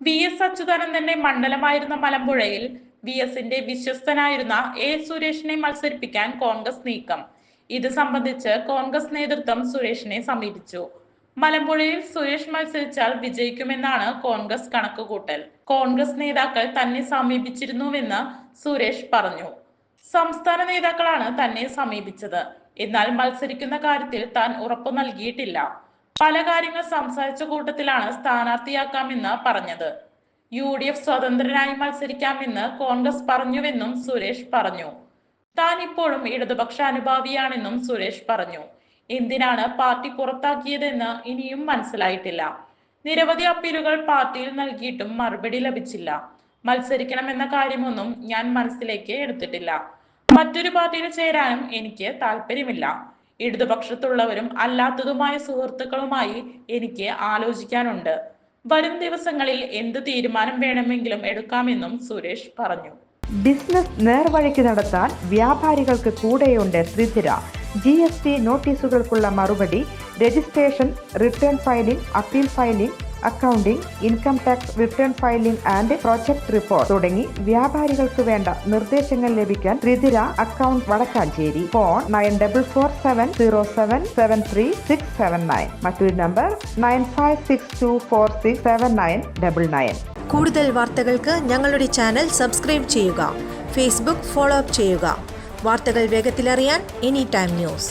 V S അച്യുതാനന്ദന്റെ മണ്ഡലമായിരുന്ന മലമ്പുഴയിൽ വി എസിന്റെ വിശ്വസ്തനായിരുന്ന എ സുരേഷിനെ മത്സരിപ്പിക്കാൻ കോൺഗ്രസ് നീക്കം. ഇത് സംബന്ധിച്ച് കോൺഗ്രസ് നേതൃത്വം സുരേഷിനെ സമീപിച്ചു. മലമ്പുഴയിൽ സുരേഷ് മത്സരിച്ചാൽ വിജയിക്കുമെന്നാണ് കോൺഗ്രസ് കണക്കുകൂട്ടൽ. കോൺഗ്രസ് നേതാക്കൾ തന്നെ സമീപിച്ചിരുന്നുവെന്ന് സുരേഷ് പറഞ്ഞു. സംസ്ഥാന നേതാക്കളാണ് തന്നെ സമീപിച്ചത്. എന്നാൽ മത്സരിക്കുന്ന കാര്യത്തിൽ താൻ ഉറപ്പു നൽകിയിട്ടില്ല. പല കാര്യങ്ങൾ സംസാരിച്ച കൂട്ടത്തിലാണ് സ്ഥാനാർത്ഥിയാക്കാമെന്ന് പറഞ്ഞത്. യു ഡി എഫ് സ്വതന്ത്രനായി മത്സരിക്കാമെന്ന് കോൺഗ്രസ് പറഞ്ഞുവെന്നും സുരേഷ് പറഞ്ഞു. താൻ ഇപ്പോഴും ഇടതുപക്ഷ അനുഭാവിയാണെന്നും സുരേഷ് പറഞ്ഞു. എന്തിനാണ് പാർട്ടി പുറത്താക്കിയതെന്ന് ഇനിയും മനസ്സിലായിട്ടില്ല. നിരവധി അപ്പീലുകൾ പാർട്ടിയിൽ നൽകിയിട്ടും മറുപടി ലഭിച്ചില്ല. മത്സരിക്കണമെന്ന കാര്യമൊന്നും ഞാൻ മനസ്സിലേക്ക് എടുത്തിട്ടില്ല. മറ്റൊരു പാർട്ടിയിൽ ചേരാനും എനിക്ക് താല്പര്യമില്ല. ഇടതുപക്ഷത്തുള്ളവരും അല്ലാത്തതുമായ സുഹൃത്തുക്കളുമായി എനിക്ക് ആലോചിക്കാനുണ്ട്. വരും ദിവസങ്ങളിൽ എന്ത് തീരുമാനം വേണമെങ്കിലും എടുക്കാമെന്നും സുരേഷ് പറഞ്ഞു. ബിസിനസ് നേർവഴിക്ക് നടത്താൻ വ്യാപാരികൾക്ക് കൂടെയുണ്ട് ത്രിധിര. ജി എസ് ടി നോട്ടീസുകൾക്കുള്ള മറുപടി registration return filing appeal filing accounting income tax return filing and project report തുടങ്ങി വ്യാപാരികൾക്ക് വേണ്ട നിർദ്ദേശങ്ങൾ ലഭിക്കാൻ Thrithira account Vadakkanchery. Phone nine double four seven zero seven seven three six seven nine മറ്റൊരു number nine five six two four six seven nine double nine കൂടുതൽ വാർത്തകൾക്ക് ഞങ്ങളുടെ channel subscribe ചെയ്യുക. ഫേസ്ബുക്ക് ഫോളോ അപ്പ് ചെയ്യുക. വാർത്തകൾ വേഗത്തിലറിയാൻ any time news